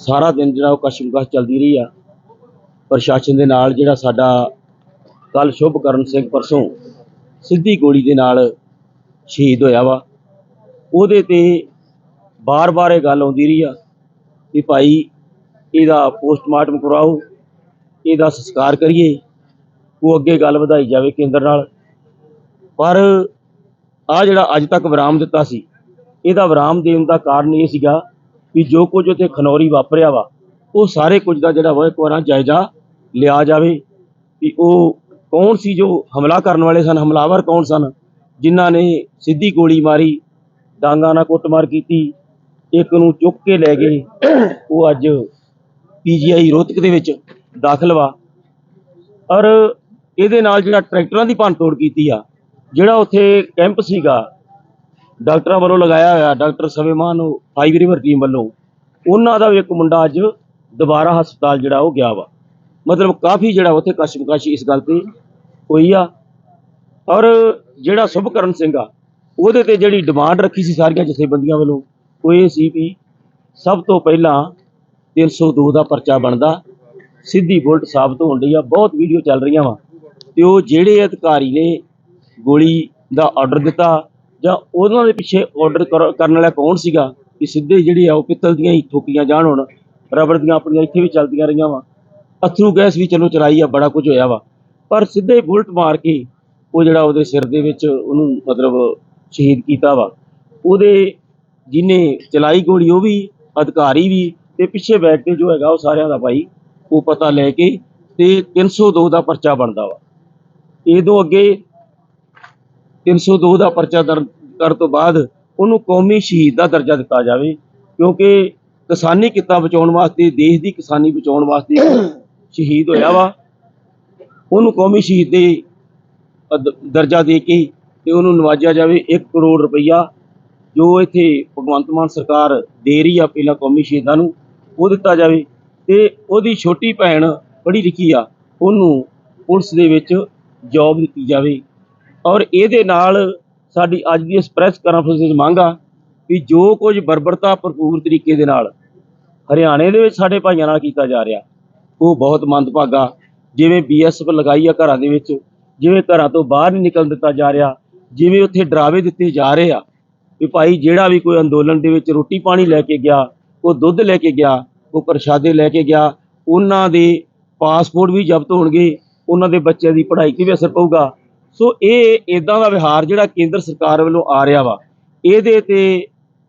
ਸਾਰਾ ਦਿਨ ਜਿਹੜਾ ਉਹ ਕਸ਼ਮਕਸ਼ ਚੱਲਦੀ ਰਹੀ ਆ। ਪ੍ਰਸ਼ਾਸਨ ਦੇ ਨਾਲ ਜਿਹੜਾ ਸਾਡਾ ਕੱਲ ਸ਼ੁਭਕਰਨ ਸਿੰਘ ਪਰਸੋਂ ਸਿੱਧੀ ਗੋਲੀ ਦੇ ਨਾਲ ਸ਼ਹੀਦ ਹੋਇਆ ਵਾ। ਉਹਦੇ ਤੇ ਬਾਰ-ਬਾਰ ਇਹ ਗੱਲ ਆਉਂਦੀ ਰਹੀ ਆ ਕਿ ਭਾਈ ਇਹਦਾ ਪੋਸਟਮਾਰਟਮ ਕਰਾਓ, ਇਹਦਾ ਸੰਸਕਾਰ ਕਰੀਏ, ਉਹ ਅੱਗੇ ਗੱਲ ਵਧਾਈ ਜਾਵੇ ਕੇਂਦਰ ਨਾਲ। ਪਰ ਆ ਜਿਹੜਾ ਅੱਜ ਤੱਕ ਵਿਰਾਮ ਦਿੱਤਾ ਸੀ, ਇਹਦਾ ਵਿਰਾਮ ਦੇਣ ਦਾ ਕਾਰਨ ਇਹ ਸੀਗਾ ਵੀ ਜੋ ਕੁਝ ਉੱਥੇ ਖਨੌਰੀ ਵਾਪਰਿਆ ਵਾ, ਉਹ ਸਾਰੇ ਕੁਝ ਦਾ ਜਿਹੜਾ ਵਾ, ਇੱਕ ਵਾਰਾਂ ਜਾਇਜ਼ਾ ਲਿਆ ਜਾਵੇ ਵੀ ਉਹ ਕੌਣ ਸੀ ਜੋ ਹਮਲਾ ਕਰਨ ਵਾਲੇ ਸਨ, ਹਮਲਾਵਰ ਕੌਣ ਸਨ, ਜਿਨ੍ਹਾਂ ਨੇ ਸਿੱਧੀ ਗੋਲੀ ਮਾਰੀ, ਡਾਂਗਾ ਨਾਲ ਕੁੱਟਮਾਰ ਕੀਤੀ, ਇੱਕ ਨੂੰ ਚੁੱਕ ਕੇ ਲੈ ਗਏ, ਉਹ ਅੱਜ ਪੀਜੀਆਈ ਰੋਹਤਕ ਦੇ ਵਿੱਚ ਦਾਖਲ ਵਾ। ਔਰ ਇਹਦੇ ਨਾਲ ਜਿਹੜਾ ਟਰੈਕਟਰਾਂ ਦੀ ਭੰਨਤੋੜ ਕੀਤੀ ਆ, ਜਿਹੜਾ ਉੱਥੇ ਕੈਂਪ ਸੀਗਾ ਡਾਕਟਰਾਂ ਵੱਲੋਂ ਲਗਾਇਆ ਹੋਇਆ, doctor Swaiman five river team ਵੱਲੋਂ, ਉਹਨਾਂ ਦਾ ਵੀ ਇੱਕ ਮੁੰਡਾ ਅੱਜ ਦੁਬਾਰਾ ਹਸਪਤਾਲ ਜਿਹੜਾ ਉਹ ਗਿਆ ਵਾ। ਮਤਲਬ ਕਾਫੀ ਜਿਹੜਾ ਉੱਥੇ ਕਸ਼ਮਕਸ਼ ਇਸ ਗੱਲ ਤੇ ਹੋਈ ਆ। ਔਰ ਜਿਹੜਾ ਸੁਭਕਰਨ ਸਿੰਘ ਆ, ਉਹਦੇ ਤੇ ਜਿਹੜੀ ਡਿਮਾਂਡ ਰੱਖੀ ਸੀ ਸਾਰੀਆਂ ਜਥੇਬੰਦੀਆਂ ਵੱਲੋਂ, ਉਹ ਇਹ ਸੀ ਵੀ ਸਭ ਤੋਂ ਪਹਿਲਾਂ 302 ਦਾ ਪਰਚਾ ਬਣਦਾ, ਸਿੱਧੀ ਬੁਲਟ ਸਾਬਤ ਹੋਣ ਡਈ ਆ, ਬਹੁਤ ਵੀਡੀਓ ਚੱਲ ਰਹੀਆਂ ਵਾ। ਤੇ ਉਹ ਜਿਹੜੇ ਅਧਿਕਾਰੀ ਨੇ ਗੋਲੀ ਦਾ ਆਰਡਰ ਦਿੱਤਾ ਜਾਂ ਉਹਨਾਂ ਦੇ ਪਿੱਛੇ ਆਰਡਰ ਕਰਨ ਵਾਲਾ ਕੌਣ ਸੀਗਾ ਕਿ ਸਿੱਧੇ ਜਿਹੜੇ ਆ ਉਹ ਪਿੱਤਲ ਦੀਆਂ ਹੀ ਠੋਕੀਆਂ ਜਾਣ ਹੁਣ, ਰਬੜ ਦੀਆਂ ਆਪਣੀਆਂ ਇੱਥੇ ਵੀ ਚੱਲਦੀਆਂ ਰਹੀਆਂ ਵਾ। ਅਥਰੂ ਗੈਸ ਵੀ ਚਲੋ ਚਲਾਈ ਆ, ਬੜਾ ਕੁਝ ਹੋਇਆ ਵਾ। ਪਰ ਸਿੱਧੇ ਬੁਲਟ ਮਾਰ ਕੇ ਉਹ ਜਿਹੜਾ ਉਹਦੇ ਸਿਰ ਦੇ ਵਿੱਚ ਉਹਨੂੰ ਮਤਲਬ ਸ਼ਹੀਦ ਕੀਤਾ ਵਾ। ਉਹਦੇ ਜਿਹਨੇ ਚਲਾਈ ਗੋਲੀ ਉਹ ਵੀ, ਅਧਿਕਾਰੀ ਵੀ ਤੇ ਪਿੱਛੇ ਬੈਠ ਕੇ ਜੋ ਹੈਗਾ ਉਹ ਸਾਰਿਆਂ ਦਾ ਭਾਈ, ਉਹ ਪਤਾ ਲੈ ਕੇ ਤੇ 302 ਦਾ ਪਰਚਾ ਬਣਦਾ ਵਾ। ਇਹ ਤੋਂ ਅੱਗੇ 302 ਦਾ ਪਰਚਾ ਦਰਜ ਕਰਨ ਤੋਂ ਬਾਅਦ ਉਹਨੂੰ ਕੌਮੀ ਸ਼ਹੀਦ ਦਾ ਦਰਜਾ ਦਿੱਤਾ ਜਾਵੇ, ਕਿਉਂਕਿ ਕਿਸਾਨੀ ਕਿੱਤਾ ਬਚਾਉਣ ਵਾਸਤੇ, ਦੇਸ਼ ਦੀ ਕਿਸਾਨੀ ਬਚਾਉਣ ਵਾਸਤੇ ਸ਼ਹੀਦ ਹੋਇਆ ਵਾ। ਉਹਨੂੰ ਕੌਮੀ ਸ਼ਹੀਦ ਦੇ ਦਰਜਾ ਦੇ ਕੇ ਤੇ ਉਹਨੂੰ ਨਵਾਜਿਆ ਜਾਵੇ 1 ਕਰੋੜ ਰੁਪਈਆ, ਜੋ ਇੱਥੇ ਭਗਵੰਤ ਮਾਨ ਸਰਕਾਰ ਦੇ ਰਹੀ ਆ ਪਹਿਲਾਂ ਕੌਮੀ ਸ਼ਹੀਦਾਂ ਨੂੰ, ਉਹ ਦਿੱਤਾ ਜਾਵੇ। ਤੇ ਉਹਦੀ ਛੋਟੀ ਭੈਣ ਪੜ੍ਹੀ ਲਿਖੀ ਆ, ਉਹਨੂੰ ਪੁਲਿਸ ਦੇ ਵਿੱਚ ਜੌਬ ਦਿੱਤੀ ਜਾਵੇ। ਔਰ ਇਹਦੇ ਨਾਲ ਸਾਡੀ ਅੱਜ ਦੀ ਇਸ ਪ੍ਰੈਸ ਕਾਨਫਰੰਸ ਵਿੱਚ ਮੰਗ ਆ ਵੀ ਜੋ ਕੁਝ ਬਰਬਰਤਾ ਭਰਪੂਰ ਤਰੀਕੇ ਦੇ ਨਾਲ ਹਰਿਆਣੇ ਦੇ ਵਿੱਚ ਸਾਡੇ ਭਾਈਆਂ ਨਾਲ ਕੀਤਾ ਜਾ ਰਿਹਾ, ਉਹ ਬਹੁਤ ਮੰਦਭਾਗਾ, ਜਿਵੇਂ ਬੀਐਸਐਫ ਲਗਾਈ ਆ ਘਰਾਂ ਦੇ ਵਿੱਚ, ਜਿਵੇਂ ਘਰਾਂ ਤੋਂ ਬਾਹਰ ਨਹੀਂ ਨਿਕਲਣ ਦਿੱਤਾ ਜਾ ਰਿਹਾ, ਜਿਵੇਂ ਉੱਥੇ ਡਰਾਵੇ ਦਿੱਤੇ ਜਾ ਰਹੇ ਆ ਵੀ ਭਾਈ ਜਿਹੜਾ ਵੀ ਕੋਈ ਅੰਦੋਲਨ ਦੇ ਵਿੱਚ ਰੋਟੀ ਪਾਣੀ ਲੈ ਕੇ ਗਿਆ, ਉਹ ਦੁੱਧ ਲੈ ਕੇ ਗਿਆ, ਉਹ ਪ੍ਰਸ਼ਾਦੇ ਲੈ ਕੇ ਗਿਆ, ਉਹਨਾਂ ਦੇ ਪਾਸਪੋਰਟ ਵੀ ਜ਼ਬਤ ਹੋਣਗੇ, ਉਹਨਾਂ ਦੇ ਬੱਚਿਆਂ ਦੀ ਪੜ੍ਹਾਈ ਤੇ ਵੀ ਅਸਰ ਪਊਗਾ ਸੋ ਇਹ ਇਦਾਂ ਦਾ ਵਿਹਾਰ ਜਿਹੜਾ ਕੇਂਦਰ ਸਰਕਾਰ ਵੱਲੋਂ ਆ ਰਿਹਾ ਵਾ ਇਹਦੇ ਤੇ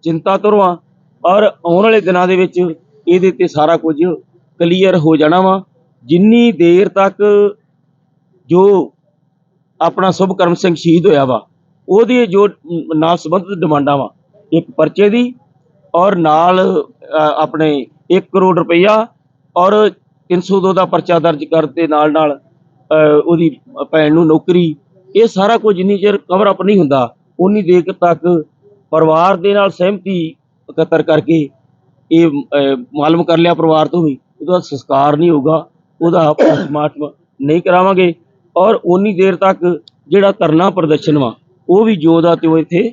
ਚਿੰਤਾ ਤੁਰਵਾ ਔਰ ਆਉਣ ਵਾਲੇ ਦਿਨਾਂ ਦੇ ਵਿੱਚ ਇਹਦੇ ਤੇ ਸਾਰਾ ਕੁਝ ਕਲੀਅਰ ਹੋ ਜਾਣਾ ਵਾ। ਜਿੰਨੀ ਦੇਰ ਤੱਕ ਜੋ ਆਪਣਾ ਸੁਭਕਰਮ ਸਿੰਘ ਸ਼ਹੀਦ ਹੋਇਆ ਵਾ ਉਹਦੇ ਜੋ ਅਮ, ਨਾਲ ਸੰਬੰਧਿਤ ਡਿਮਾਂਡਾਂ ਵਾ ਇੱਕ ਪਰਚੇ ਦੀ ਔਰ ਨਾਲ ਆਪਣੇ 1 ਕਰੋੜ ਰੁਪਈਆ ਔਰ 302 ਦਾ ਪਰਚਾ ਦਰਜ ਕਰਨ ਦੇ ਨਾਲ ਨਾਲ ਅ, ਉਹਦੀ ਭੈਣ ਨੂੰ ਨੌਕਰੀ ਇਹ ਸਾਰਾ ਕੁਝ ਜਿੰਨੀ ਚਿਰ ਕਵਰ ਅਪ ਨਹੀਂ ਹੁੰਦਾ ਉਨੀ ਦੇਰ ਤੱਕ ਪਰਿਵਾਰ ਦੇ ਨਾਲ ਸਹਿਮਤੀ ਇਕੱਤਰ ਕਰਕੇ ਇਹ ਅ, ਮਾਲੂਮ ਕਰ ਲਿਆ ਪਰਿਵਾਰ ਤੋਂ ਵੀ ਉਹਦਾ ਸੰਸਕਾਰ ਨਹੀਂ ਹੋਊਗਾ ਉਹਦਾ ਪੋਸਟਮਾਰਟਮ ਨਹੀਂ ਕਰਾਵਾਂਗੇ ਔਰ ਉਨੀ ਦੇਰ ਤੱਕ ਜਿਹੜਾ ਧਰਨਾ ਪ੍ਰਦਰਸ਼ਨ ਵਾ ਉਹ ਵੀ ਜੋ ਦਾ ਤਿਉ ਇੱਥੇ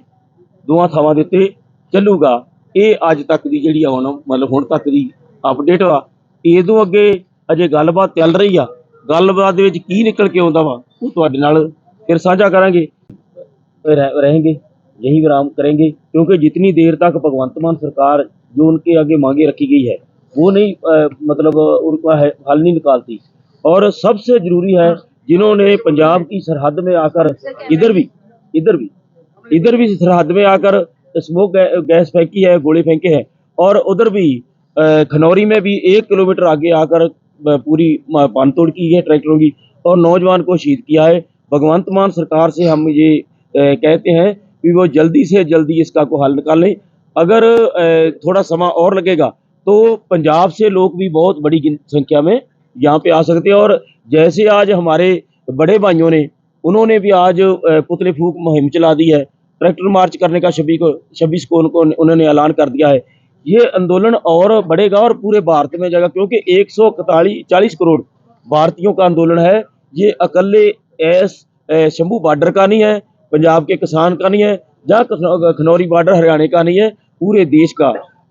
ਦੋਵਾਂ ਥਾਵਾਂ ਦੇ ਉੱਤੇ ਚੱਲੂਗਾ। ਇਹ ਅੱਜ ਤੱਕ ਦੀ ਜਿਹੜੀ ਆਉਣ ਮਤਲਬ ਹੁਣ ਤੱਕ ਦੀ ਅਪਡੇਟ ਵਾ ਇਹਦੋਂ ਅੱਗੇ ਅਜੇ ਗੱਲਬਾਤ ਚੱਲ ਰਹੀ ਆ ਗੱਲਬਾਤ ਦੇ ਵਿੱਚ ਕੀ ਨਿਕਲ ਕੇ ਆਉਂਦਾ ਵਾ ਉਹ ਤੁਹਾਡੇ ਨਾਲ پھر ساجھا کریں گے رہیں گے، یہی ورام کریں گے، کیونکہ جتنی دیر تک بھگوانت مان سرکار جو ان کے آگے مانگے رکھی گئی ہے، وہ نہیں مطلب ان کا حل نہیں نکالتی۔ اور سب سے ضروری ہے، جنہوں نے پنجاب کی سرحد میں آ کر، ادھر بھی ادھر بھی ادھر بھی سرحد میں آ کر اسموک گیس پھینکی ہے گوڑے پھینکے ہیں، اور ادھر بھی کھنوری میں بھی ایک کلومیٹر آگے آ کر پوری پان توڑ کی ہے، ٹریکٹروں کی، اور نوجوان کو شہید کیا ہے۔ بھگوانت مان سرکار سے ہم یہ کہتے ہیں کہ وہ جلدی سے جلدی اس کا کو حل نکالیں اگر تھوڑا سما اور لگے گا تو پنجاب سے لوگ بھی بہت بڑی سنکھیا میں یہاں پہ آ سکتے ہیں۔ اور جیسے آج ہمارے بڑے بھائیوں نے، انہوں نے بھی آج پتلے پھوک مہم چلا دی ہے۔ ٹریکٹر مارچ کرنے کا کو شبیس کو انہوں نے اعلان کر دیا ہے۔ یہ اندولن اور بڑھے گا اور پورے بھارت میں جائے گا، کیونکہ ایک سو چالیس کروڑ بھارتیوں کا اندولن ہے۔ یہ اکلے ایس شمبو بارڈر کا نہیں ہے، پنجاب کے کسان کا نہیں ہے، جہاں کھنوری بارڈر ہریانے کا نہیں ہے، پورے دیش کا۔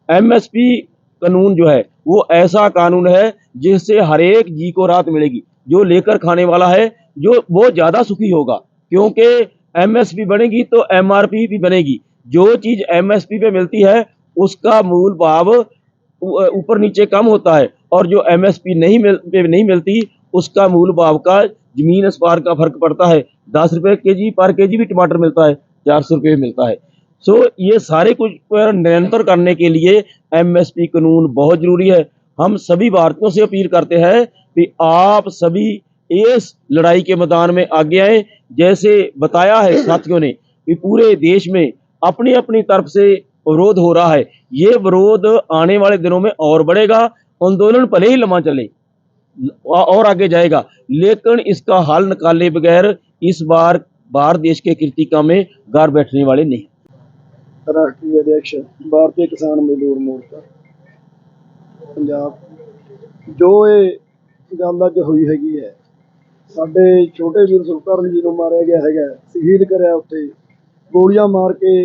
ایم ایس پی قانون جو ہے، وہ ایسا قانون ہے جس سے ہر ایک جی کو رات ملے گی۔ جو لے کر کھانے والا ہے، جو وہ زیادہ سکھی ہوگا۔ کیونکہ ایم ایس پی بنے گی تو ایم آر پی بھی بنے گی۔ جو چیز ایم ایس پی پہ ملتی ہے، اس کا مول باب اوپر نیچے کم ہوتا ہے۔ اور جو ایم ایس پی نہیں ملتی، اس کا مول باب کا زمین اسپار کا فرق پڑتا ہے۔ دس روپے کے جی پر کے جی بھی ٹماٹر ملتا ہے، چار سو روپے ملتا ہے۔ سو یہ سارے کچھ نرنتر کرنے کے لیے ایم ایس پی قانون بہت ضروری ہے۔ ہم سبھی بھارتیوں سے اپیل کرتے ہیں کہ آپ سبھی اس لڑائی کے میدان میں آگے آئیں۔ جیسے بتایا ہے ساتھیوں نے کہ پورے دیش میں اپنی اپنی طرف سے ورودھ ہو رہا ہے۔ یہ ورودھ آنے والے دنوں میں اور بڑھے گا۔ آندولن پلے ہی لمحہ چلے۔ और आगे जाएगा लेकिन इसका हल निकाले बगैर इस बार बाहर देश के कृतिका में घर बैठने वाले नहीं ਰਾਸ਼ਟਰੀ ਅਧਿਕਸ਼ ਭਾਰਤੀ ਕਿਸਾਨ ਮਜ਼ਦੂਰ ਮੋਰਚਾ ਪੰਜਾਬ ਜੋ ਇਹ ਗੱਲ ਅੱਜ ਹੋਈ ਹੈਗੀ ਹੈ ਸਾਡੇ ਛੋਟੇ ਵੀਰ ਸੁਲਤਾਨ ਜੀ ਨੂੰ ਮਾਰਿਆ ਗਿਆ ਹੈਗਾ ਸ਼ਹੀਦ ਕਰਿਆ ਉੱਥੇ ਗੋਲੀਆਂ ਮਾਰ ਕੇ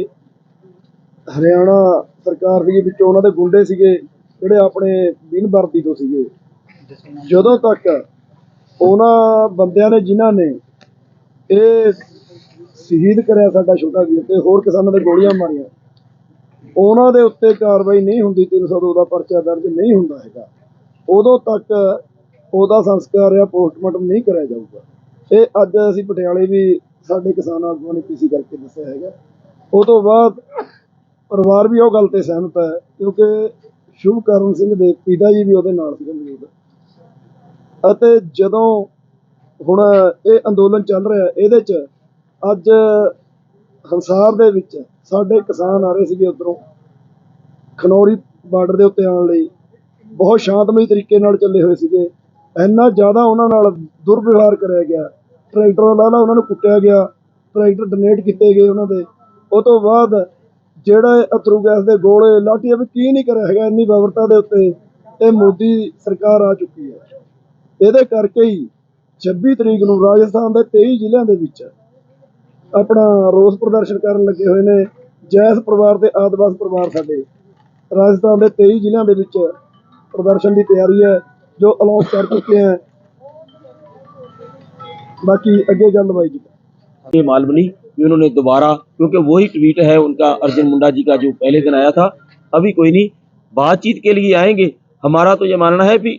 ਹਰਿਆਣਾ ਸਰਕਾਰ ਦੇ ਵਿੱਚੋਂ ਉਹਨਾਂ ਦੇ ਗੁੰਡੇ ਸੀਗੇ ਜਿਹੜੇ ਆਪਣੇ ਬਿਨ ਵਰਦੀ ਤੋਂ ਸੀਗੇ ਜਦੋਂ ਤੱਕ ਉਹਨਾਂ ਬੰਦਿਆਂ ਨੇ, ਜਿਨ੍ਹਾਂ ਨੇ ਇਹ ਸ਼ਹੀਦ ਕਰਿਆ ਸਾਡਾ ਛੋਟਾ ਵੀਰ ਤੇ ਹੋਰ ਕਿਸਾਨਾਂ ਦੇ ਗੋਲੀਆਂ ਮਾਰੀਆਂ, ਉਹਨਾਂ ਦੇ ਉੱਤੇ ਕਾਰਵਾਈ ਨਹੀਂ ਹੁੰਦੀ 302 ਦਾ ਪਰਚਾ ਦਰਜ ਨਹੀਂ ਹੁੰਦਾ ਹੈਗਾ। ਉਦੋਂ ਤੱਕ ਉਹਦਾ ਸੰਸਕਾਰ ਜਾਂ ਪੋਸਟਮਾਰਟਮ ਨਹੀਂ ਕਰਿਆ ਜਾਊਗਾ। ਇਹ ਅੱਜ ਅਸੀਂ ਪਟਿਆਲੇ ਵੀ ਸਾਡੇ ਕਿਸਾਨ ਆਗੂਆਂ ਨੇ ਪੀਸੀ ਕਰਕੇ ਦੱਸਿਆ ਹੈਗਾ। ਉਹ ਤੋਂ ਬਾਅਦ ਪਰਿਵਾਰ ਵੀ ਉਹ ਗੱਲ ਤੇ ਸਹਿਮਤ ਹੈ, ਕਿਉਂਕਿ ਸ਼ੁਭਕਰਨ ਸਿੰਘ ਦੇ ਪਿਤਾ ਜੀ ਵੀ ਉਹਦੇ ਨਾਲ ਸੀਗੇ ਮੌਜੂਦ। ਅਤੇ ਜਦੋਂ ਹੁਣ ਇਹ ਅੰਦੋਲਨ ਚੱਲ ਰਿਹਾ, ਇਹਦੇ 'ਚ ਅੱਜ ਹੰਸਾਰ ਦੇ ਵਿੱਚ ਸਾਡੇ ਕਿਸਾਨ ਆ ਰਹੇ ਸੀਗੇ ਉਧਰੋਂ, ਖਨੌਰੀ ਬਾਰਡਰ ਦੇ ਉੱਤੇ ਆਉਣ ਲਈ, ਬਹੁਤ ਸ਼ਾਂਤਮਈ ਤਰੀਕੇ ਨਾਲ ਚੱਲੇ ਹੋਏ ਸੀਗੇ। ਇੰਨਾ ਜ਼ਿਆਦਾ ਉਹਨਾਂ ਨਾਲ ਦੁਰਵਿਵਹਾਰ ਕਰਿਆ ਗਿਆ। ਟਰੈਕਟਰਾਂ ਲਾ ਲਾ ਉਹਨਾਂ ਨੂੰ ਕੁੱਟਿਆ ਗਿਆ, ਟਰੈਕਟਰ ਡੋਨੇਟ ਕੀਤੇ ਗਏ ਉਹਨਾਂ ਦੇ। ਉਹ ਤੋਂ ਬਾਅਦ ਜਿਹੜਾ ਅਥਰੂ ਗੈਸ ਦੇ ਗੋਲੇ, ਲਾਠੀਆਂ ਵੀ ਕੀ ਨਹੀਂ ਕਰਿਆ ਹੈਗਾ, ਇੰਨੀ ਬਵਰਤਾ ਦੇ ਉੱਤੇ ਇਹ ਮੋਦੀ ਸਰਕਾਰ ਆ ਚੁੱਕੀ ਹੈ। ਇਹਦੇ ਕਰਕੇ ਹੀ 26 ਤਰੀਕ ਨੂੰ ਰਾਜਸਥਾਨ ਦੇ 23 ਜ਼ਿਲ੍ਹਿਆਂ ਦੇ ਵਿੱਚ ਆਪਣਾ ਰੋਸ ਪ੍ਰਦਰਸ਼ਨ ਕਰਨ ਲੱਗੇ ਹੋਏ ਨੇ ਜੈਸ ਪਰਿਵਾਰ ਤੇ ਆਦਿਵਾਸ ਪਰਿਵਾਰ ਸਾਡੇ ਰਾਜਸਥਾਨ ਦੇ 23 ਜ਼ਿਲ੍ਹਿਆਂ ਦੇ ਵਿੱਚ ਪ੍ਰਦਰਸ਼ਨ ਦੀ ਤਿਆਰੀ ਹੈ ਜੋ ਅਲਾਉਂ ਕਰ ਚੁੱਕੇ ਹੈ ਬਾਕੀ ਅੱਗੇ ਗੱਲ ਬਾਈ ਜੀ ये मालूम नहीं कि उन्होंने दोबारा क्योंकि वही ट्वीट है उनका अर्जुन मुंडा जी का जो पहले दिन आया था अभी कोई नहीं बातचीत के लिए आएंगे हमारा तो ये मानना है कि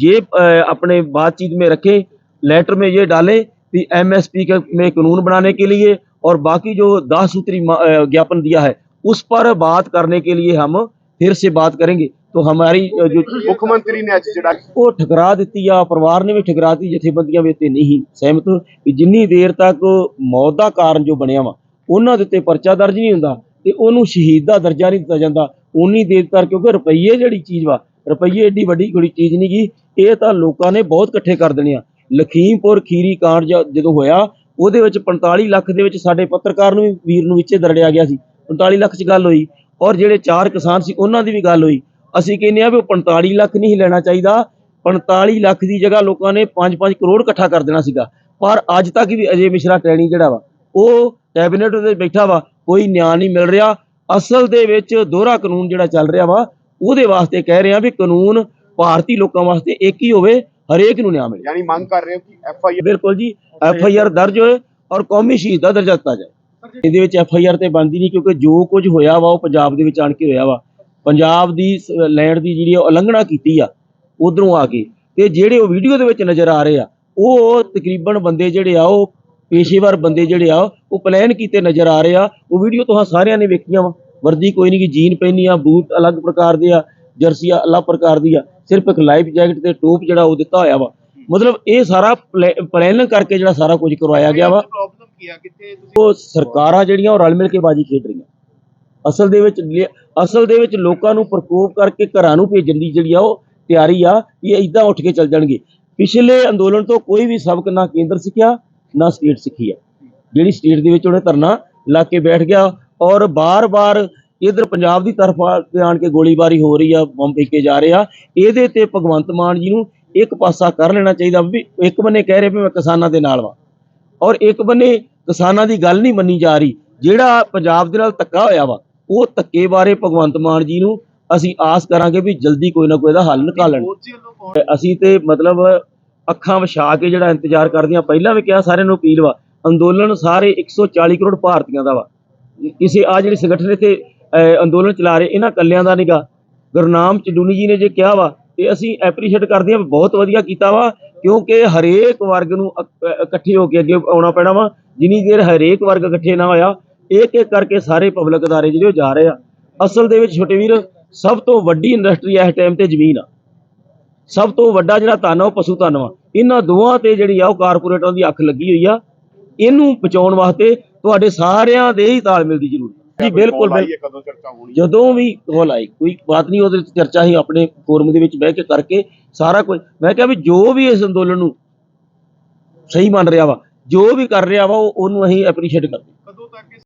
ये अ, अपने बातचीत में रखें लेटर में ये डालें कि एमएसपी के में कानून बनाने के लिए और बाकी जो दाह सूत्री मा- अ, ज्ञापन दिया है उस पर बात करने के लिए हम फिर से बात करेंगे तो हमारी अ, जो ਮੁੱਖ ਮੰਤਰੀ ਨੇ ਅੱਜ ਜਿਹੜਾ ਉਹ ਠਕਰਾ ਦਿੱਤੀ ਆ ਪਰਿਵਾਰ ਨੇ ਵੀ ਠਕਰਾਤੀ ਜਥੇਬੰਦੀਆਂ ਵੀ ਤੇ ਨਹੀਂ ਸਹਿਮਤ ਵੀ ਜਿੰਨੀ ਦੇਰ ਤੱਕ ਮੌਤ ਦਾ ਕਾਰਨ ਜੋ ਬਣਿਆ ਵਾ ਉਹਨਾਂ ਦੇ ਉੱਤੇ ਪਰਚਾ ਦਰਜ ਨਹੀਂ ਹੁੰਦਾ ਤੇ ਉਹਨੂੰ ਸ਼ਹੀਦ ਦਾ ਦਰਜਾ ਨਹੀਂ ਦਿੱਤਾ ਜਾਂਦਾ ਉਨੀ ਦੇਰ ਤੱਕ ਕਿਉਂਕਿ ਰੁਪਈਏ ਜਿਹੜੀ ਚੀਜ਼ ਵਾ ਰੁਪਈਏ ਏਡੀ ਵੱਡੀ ਕੋਈ ਚੀਜ਼ ਨਹੀਂ ਗੀ। ਇਹ ਤਾਂ ਲੋਕਾਂ ਨੇ ਬਹੁਤ ਇਕੱਠੇ ਕਰ ਦੇਣੇ ਆ। ਲਖੀਮਪੁਰ ਖੀਰੀ ਕਾਂਡ ਜ- ਜਦੋਂ ਹੋਇਆ, ਉਹਦੇ ਵਿੱਚ 45 ਲੱਖ ਦੇ ਵਿੱਚ ਸਾਡੇ ਪੱਤਰਕਾਰ ਨੂੰ ਵੀਰ ਨੂੰ ਵਿੱਚੇ ਦਰੜਿਆ ਗਿਆ ਸੀ। 45 ਲੱਖ 'ਚ ਗੱਲ ਹੋਈ। ਔਰ ਜਿਹੜੇ ਚਾਰ ਕਿਸਾਨ ਸੀ, ਉਹਨਾਂ ਦੀ ਵੀ ਗੱਲ ਹੋਈ। ਅਸੀਂ ਕਹਿੰਦੇ ਆ ਵੀ ਉਹ 45 ਲੱਖ ਨਹੀਂ ਲੈਣਾ ਚਾਹੀਦਾ। 45 ਲੱਖ ਦੀ ਜਗ੍ਹਾ ਲੋਕਾਂ ਨੇ 5-5 ਕਰੋੜ ਇਕੱਠਾ ਕਰ ਦੇਣਾ ਸੀਗਾ। ਪਰ ਅੱਜ ਤੱਕ ਵੀ ਅਜੇ ਮਿਸ਼ਰਾ ਟ੍ਰੇਨਿੰਗ ਜਿਹੜਾ ਵਾ, ਉਹ ਕੈਬਨਿਟ ਦੇ ਬੈਠਾ ਵਾ। ਕੋਈ ਨਿਆਂ ਨਹੀਂ ਮਿਲ ਰਿਹਾ। ਅਸਲ ਦੇ ਵਿੱਚ ਦੋਹਰਾ ਕਾਨੂੰਨ ਜਿਹੜਾ ਚੱਲ ਰਿਹਾ ਵਾ ਉਹਦੇ ਵਾਸਤੇ ਕਹਿ ਰਹੇ ਆ ਵੀ ਕਾਨੂੰਨ ਭਾਰਤੀ ਲੋਕਾਂ ਵਾਸਤੇ ਇੱਕ ਹੀ ਹੋਵੇ ਹਰੇਕ ਨੂੰ ਨਿਆਂ ਮਿਲੇ। ਯਾਨੀ ਮੰਗ ਕਰ ਰਹੇ ਹੋ ਕਿ ਐਫ ਆਈ ਬਿਲਕੁਲ ਜੀ ਐਫ ਆਈ ਆਰ ਦਰਜ ਹੋਏ ਔਰ ਕੌਮੀ ਸ਼ਹੀਦ ਦਾ ਦਰਜਾ ਦਿੱਤਾ ਜਾਏ। ਇਹਦੇ ਵਿੱਚ ਐਫ ਆਈ ਆਰ ਤੇ ਬਣਦੀ ਨਹੀਂ ਕਿਉਂਕਿ ਜੋ ਕੁਝ ਹੋਇਆ ਵਾ ਉਹ ਪੰਜਾਬ ਦੇ ਵਿੱਚ ਆਣ ਕੇ ਹੋਇਆ ਵਾ। ਪੰਜਾਬ ਦੀ ਲੈਂਡ ਦੀ ਜਿਹੜੀ ਉਲੰਘਣਾ ਕੀਤੀ ਆ ਉਧਰੋਂ ਆ ਕੇ। ਤੇ ਜਿਹੜੇ ਉਹ ਵੀਡੀਓ ਦੇ ਵਿੱਚ ਨਜ਼ਰ ਆ ਰਹੇ ਆ ਉਹ ਤਕਰੀਬਨ ਬੰਦੇ ਜਿਹੜੇ ਆ ਉਹ ਪੇਸ਼ੇਵਰ ਬੰਦੇ ਜਿਹੜੇ ਆ ਉਹ ਪਲਾਨ ਕੀਤੇ ਨਜ਼ਰ ਆ ਰਹੇ ਆ। ਉਹ ਵੀਡੀਓ ਤੁਹਾਂ ਸਾਰਿਆਂ ਨੇ ਵੇਖੀਆਂ ਵਾ। ਵਰਦੀ ਕੋਈ ਨਹੀਂ ਕਿ ਜੀਨ ਪਹਿਨੀ ਆ ਬੂਟ ਅਲੱਗ ਪ੍ਰਕਾਰ ਦੇ ਆ ਜਰਸੀ ਆ ਅਲੱਗ ਪ੍ਰਕਾਰ ਦੀ ਆ। ਸਿਰਫ ਇੱਕ ਲਾਈਫ ਜੈਕਟ ਤੇ ਟੋਪ ਜਿਹੜਾ ਉਹ ਦਿੱਤਾ ਹੋਇਆ ਵਾ। ਮਤਲਬ ਇਹ ਸਾਰਾ ਪਲਾਨ ਕਰਕੇ ਜਿਹੜਾ ਸਾਰਾ ਕੁਝ ਕਰਵਾਇਆ ਗਿਆ ਵਾ। ਪ੍ਰੋਬਲਮ ਕੀ ਆ? ਕਿੱਥੇ ਤੁਸੀਂ ਉਹ ਸਰਕਾਰਾਂ ਜਿਹੜੀਆਂ ਉਹ ਰਲ ਮਿਲ ਕੇ ਬਾਜੀ ਖੇਡ ਰਹੀਆਂ। ਅਸਲ ਦੇ ਵਿੱਚ ਅਸਲ ਦੇ ਵਿੱਚ ਲੋਕਾਂ ਨੂੰ ਪ੍ਰਕੋਪ ਕਰਕੇ ਘਰਾਂ ਨੂੰ ਭੇਜਣ ਦੀ ਜਿਹੜੀ ਆ ਉਹ ਤਿਆਰੀ ਆ ਇਹ ਇਦਾਂ ਉੱਠ ਕੇ ਚੱਲ ਜਾਣਗੇ। ਪਿਛਲੇ ਅੰਦੋਲਨ ਤੋਂ ਕੋਈ ਵੀ ਸਬਕ ਨਾ ਕੇਂਦਰ ਸਿੱਖਿਆ ਨਾ ਸਟੇਟ ਸਿੱਖੀ ਆ। ਜਿਹੜੀ ਸਟੇਟ ਦੇ ਵਿੱਚ ਉਹਨੇ ਧਰਨਾ ਲਾ ਕੇ ਬੈਠ ਗਿਆ ਔਰ ਬਾਰ-ਬਾਰ ਇਧਰ ਪੰਜਾਬ ਦੀ ਤਰਫ ਆ ਕੇ ਆਣ ਕੇ ਗੋਲੀਬਾਰੀ ਹੋ ਰਹੀ ਆ ਬੰਬ ਫੇਕੇ ਜਾ ਰਹੇ ਆ ਇਹਦੇ ਤੇ ਭਗਵੰਤ ਮਾਨ ਜੀ ਨੂੰ ਇੱਕ ਪਾਸਾ ਕਰ ਲੈਣਾ ਚਾਹੀਦਾ ਵੀ ਇੱਕ ਬੰਨੇ ਕਹਿ ਰਹੇ ਵੀ ਮੈਂ ਕਿਸਾਨਾਂ ਦੇ ਨਾਲ ਵਾਂ। ਔਰ ਇੱਕ ਬੰਨੇ ਕਿਸਾਨਾਂ ਦੀ ਗੱਲ ਨਹੀਂ ਮੰਨੀ ਜਾ ਰਹੀ ਜਿਹੜਾ ਪੰਜਾਬ ਦੇ ਨਾਲ ਧੱਕਾ ਹੋਇਆ ਵਾ ਉਹ ਧੱਕੇ ਬਾਰੇ ਭਗਵੰਤ ਮਾਨ ਜੀ ਨੂੰ ਅਸੀਂ ਆਸ ਕਰਾਂਗੇ ਵੀ ਜਲਦੀ ਕੋਈ ਨਾ ਕੋਈ ਇਹਦਾ ਹੱਲ ਨਿਕਾਲਣ ਅਸੀਂ ਤੇ ਮਤਲਬ ਅੱਖਾਂ ਵਿਛਾ ਕੇ ਜਿਹੜਾ ਇੰਤਜ਼ਾਰ ਕਰਦੀਆਂ ਪਹਿਲਾਂ ਵੀ ਕਿਹਾ ਸਾਰਿਆਂ ਨੂੰ ਅਪੀਲ ਵਾ ਅੰਦੋਲਨ ਸਾਰੇ 140 ਕਰੋੜ ਭਾਰਤੀਆਂ ਦਾ ਵਾ। ਕਿਸੇ ਆ ਜਿਹੜੇ ਸੰਗਠਨ ਇੱਥੇ ਅੰਦੋਲਨ ਚਲਾ ਰਹੇ, ਇਹਨਾਂ ਕੱਲਿਆਂ ਦਾ ਨਹੀਂਗਾ ਗੁਰਨਾਮ ਚਡੂਨੀ ਜੀ ਨੇ ਜੇ ਕਿਹਾ ਵਾ, ਤੇ ਅਸੀਂ ਐਪਰੀਸ਼ੀਏਟ ਕਰਦੇ ਹਾਂ, ਬਹੁਤ ਵਧੀਆ ਕੀਤਾ ਵਾ, ਕਿਉਂਕਿ ਹਰੇਕ ਵਰਗ ਨੂੰ ਇਕੱਠੇ ਹੋ ਕੇ ਅੱਗੇ ਆਉਣਾ ਪੈਣਾ ਵਾ। ਜਿੰਨੀ ਦੇਰ ਹਰੇਕ ਵਰਗ ਇਕੱਠੇ ਨਾ ਹੋਇਆ ਇੱਕ ਇੱਕ ਕਰਕੇ ਸਾਰੇ ਪਬਲਿਕ ਅਦਾਰੇ ਜਿਹੜੇ ਉਹ ਜਾ ਰਹੇ ਆ। ਅਸਲ ਦੇ ਵਿੱਚ ਛੋਟੇ ਵੀਰ, ਸਭ ਤੋਂ ਵੱਡੀ ਇੰਡਸਟਰੀ ਇਸ ਟਾਈਮ ਤੇ ਜ਼ਮੀਨ ਆ। ਸਭ ਤੋਂ ਵੱਡਾ ਜਿਹੜਾ ਧਨ ਆ, ਉਹ ਪਸ਼ੂ ਧਨ ਵਾ। ਇਹਨਾਂ ਦੋਵਾਂ ਤੇ ਜਿਹੜੀ ਆ, ਉਹ ਕਾਰਪੋਰੇਟਾਂ ਦੀ ਅੱਖ ਲੱਗੀ ਹੋਈ ਆ। ਇਹਨੂੰ ਬਚਾਉਣ ਵਾਸਤੇ ਤੁਹਾਡੇ ਸਾਰਿਆਂ ਦੇ ਹੀ ਤਾਲਮੇਲ ਦੀ ਜ਼ਰੂਰਤ ਹੈ। ਜੀ ਬਿਲਕੁਲ ਕਦੋਂ ਚਰਚਾ ਹੋਣੀ ਹੈ? ਜਦੋਂ ਵੀ ਕਾਲ ਆਈ ਕੋਈ ਬਾਤ ਨਹੀਂ ਉਹਦੇ ਚਰਚਾ ਹੀ ਆਪਣੇ ਫੋਰਮ ਦੇ ਵਿੱਚ ਬਹਿ ਕੇ ਕਰਕੇ ਸਾਰਾ ਕੁਝ। ਮੈਂ ਕਿਹਾ ਵੀ ਜੋ ਵੀ ਇਸ ਅੰਦੋਲਨ ਨੂੰ ਸਹੀ ਮੰਨ ਰਿਹਾ ਵਾ ਜੋ ਵੀ ਕਰ ਰਿਹਾ ਵਾ ਉਹ ਉਹਨੂੰ ਅਸੀਂ ਐਪਰੀਸ਼ੀਏਟ ਕਰਦੇ ਕਦੋਂ ਤੱਕ